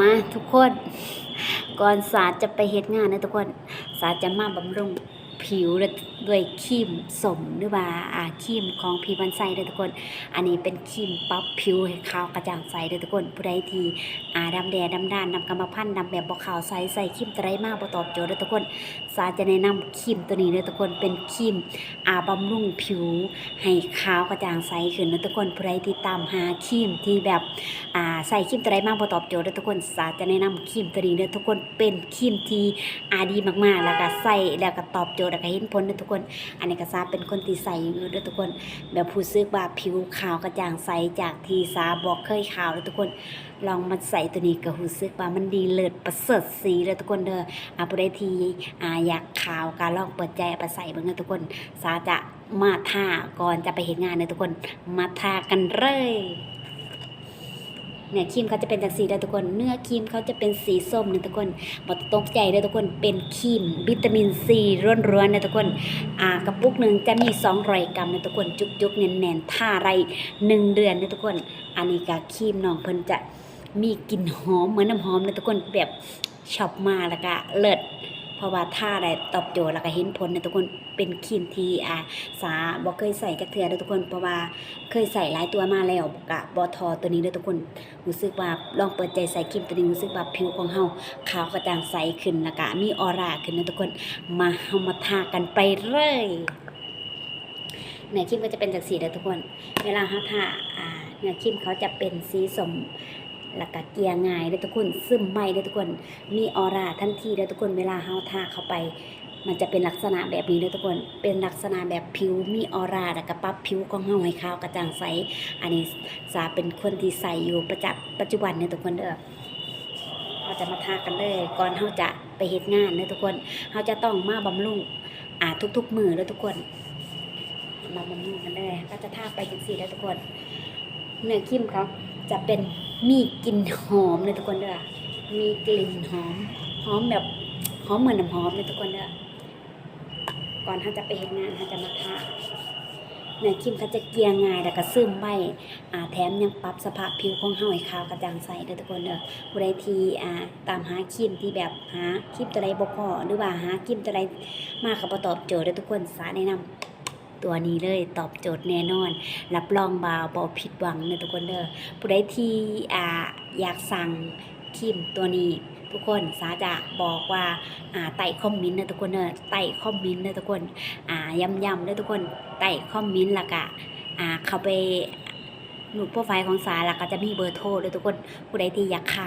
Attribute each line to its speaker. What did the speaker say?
Speaker 1: มาทุกคน ก่อนสาจะไปเหตุงานนะทุกคนสาจะมาบำรุง ผิวด้วยครีมสมหรือว่าอาครีมของพีวันไซเด้อทุกคน อันนี้เป็นครีมปรับผิวให้ขาวกระจ่างใสเด้อทุกคน ผู้ใดที่อาดำแดดดำด้านดำกรรมพันธุ์ดำแบบบ่ขาวใสใส่ครีมตไรมากบ่ตอบโจทย์เด้อทุกคน สาจะแนะนำครีมตัวนี้เด้อทุกคนเป็นครีมอาบำรุงผิวให้ขาวกระจ่างใสขึ้นนะทุกคนผู้ใดที่ตามหาครีมที่แบบอ่าใส่ครีมตัวใดมากพอตอบโจทย์เด้อทุกคน สาจะแนะนำครีมตัวนี้เด้อทุกคนเป็นครีมที่อาดีมากๆ แล้วก็ใส่แล้วก็ตอบโจทย์แล้วก็เห็นผลเด้อทุกคน อันนี้ก็สาเป็นคนที่ใส่อยู่เด้อทุกคน แบบผู้ซึกว่าผิวขาวกระจ่างใสจากที่สาบอกเคยขาวเด้อทุกคน ลองมาใส่ตัวนี้ก็รู้สึกว่ามันดีเลิศประเสริฐสีเด้อทุกคนเด้ออาผู้ใดที่อ่าอยากขาวการลองเปิดใจเอาไปใส่บิ่งเด้อทุกคนสาจะมาทาก่อนจะไปเห็นงานเด้อทุกคน มาทากันเลย เนี่ยครีมเขาจะเป็นจากสีเด้อทุกคน เนื้อครีมเขาจะเป็นสีส้มนะทุกคนบอตกใจเด้อทุกคนเป็นครีมวิตามินซีร้วนๆนะทุกคนอ่ากระปุกหนึ่งจะมี200กรัมนะทุกคนจุกๆแน่นๆท่าไรหนึ่งเดือนนะทุกคน อันนี้ก็ครีมน้องเพิ่นจะมีกลิ่นหอมเหมือนน้ำหอมนะทุกคนแบบชอบมาแล้วก็เลิศ เพราะว่าท่าได้ตอบโจทย์แล้วก็เห็นผลนะทุกคนเป็นครีมที่อาสาบ่เคยใส่จักเทื่อเด้อทุกคนเพราะว่าเคยใส่หลายตัวมาแล้วกะบ่ทอตัวนี้เด้อทุกคนรู้สึกว่าลองเปิดใจใส่ครีมตัวนี้รู้สึกว่าผิวของเฮาขาวกระจ่างใสขึ้นแล้วก็มีออร่าขึ้นนะทุกคนมาเฮามาทากันไปเลยเนื้อครีมก็จะเป็นจากสีเด้อทุกคน เวลาเฮาทาอ่าเนื้อครีมเขาจะเป็นสีสม แล้วก็เกลี่ยง่ายเด้ทุกคนซึมไวเด้ทุกคน มีออร่าทันทีเด้ทุกคนเวลาเฮาทาเข้าไป มันจะเป็นลักษณะแบบนี้เด้ทุกคน เป็นลักษณะแบบผิวมีออร่าแล้วก็ปรับผิวของเฮาให้ขาวกระจ่างใส อันนี้สาเป็นคนที่ใส่อยู่ประจับปัจจุบันเนี่ยทุกคนเด้อเราจะมาทากันเลยก่อนเฮาจะไปเฮ็ดงานเด้อทุกคนเฮาจะต้องมาบำรุงอ่าทุก ๆ มือเด้อทุกคนมาบำรุงกันเลยก็จะทาไปจังซี่เด้อทุกคนเนื้อครีมเขา จะเป็นมีกลิ่นหอมเลยทุกคนเด้อมีกลิ่นหอม หอมแบบหอมเหมือนน้ำหอมเลยทุกคนเด้อก่อนเขาจะไปเฮ็ดงานเขาจะมาทาเนื้อครีมเขาจะเกลี่ยง่ายแล้วก็ซึมไวอ่าแถมยังปรับสภาพผิวของเฮาให้ขาวกระจ่างใสเด้อทุกคนเด้อผู้ใดที่อ่าตามหาครีมที่แบบหาครีมตัวใดบ่พอหรือว่าหาครีมตัวใดมากกับบ่ตอบโจทย์เด้อทุกคนสาแนะนำ ตัวนี้เลยตอบโจทย์แน่นอน รับรองบาวบ่ผิดหวังเด้อทุกคนเด้อผู้ใดที่อ่าอยากสั่งครีมตัวนี้ทุกคนสาจะบอกว่าอ่าไต่คอมเมนต์นะทุกคนเนอะไต่คอมเมนต์นะทุกคนอ่าย้ำๆนะทุกคนไต่คอมเมนต์ละกะอ่าเข้าไปหนูโปรไฟล์ของสาล้วก็จะมีเบอร์โทรเลยทุกคนผู้ใดที่อยากข่า